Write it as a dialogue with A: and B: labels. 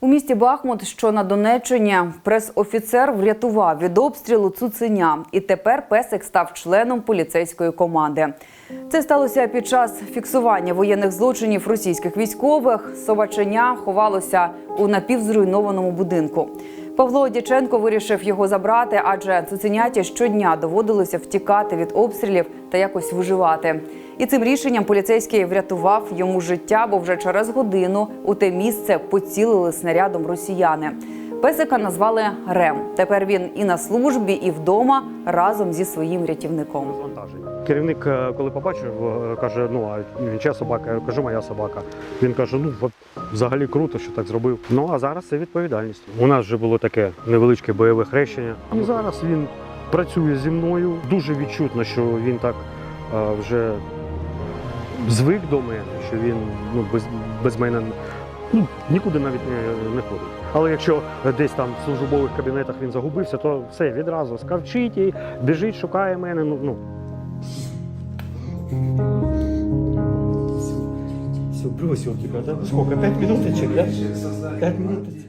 A: У місті Бахмут, що на Донеччині, прес-офіцер врятував від обстрілу цуценя, і тепер песик став членом поліцейської команди. Це сталося під час фіксування воєнних злочинів російських військових. Собаченя ховалося у напівзруйнованому будинку. Павло Дяченко вирішив його забрати, адже цуценяті щодня доводилося втікати від обстрілів та якось виживати. І цим рішенням поліцейський врятував йому життя, бо вже через годину у те місце поцілили снарядом росіяни. Песика назвали Рем. Тепер він і на службі, і вдома разом зі своїм рятівником.
B: Керівник, е, коли побачив, е, каже: ну а він чия собака? Я кажу, моя собака. Він каже: ну взагалі круто, що так зробив. Ну а зараз це відповідальність. У нас вже було таке невеличке бойове хрещення. І зараз він працює зі мною. Дуже відчутно, що він так е, вже звик до мене, що він ну, без, без мене ну, нікуди навіть не, не ходить. Але якщо десь там в службових кабінетах він загубився, то все відразу скавчить і біжить, шукає мене. Ну, ну
C: Все, бросил тебя, да? Сколько? Пять минуточек, да? Пять минуточек.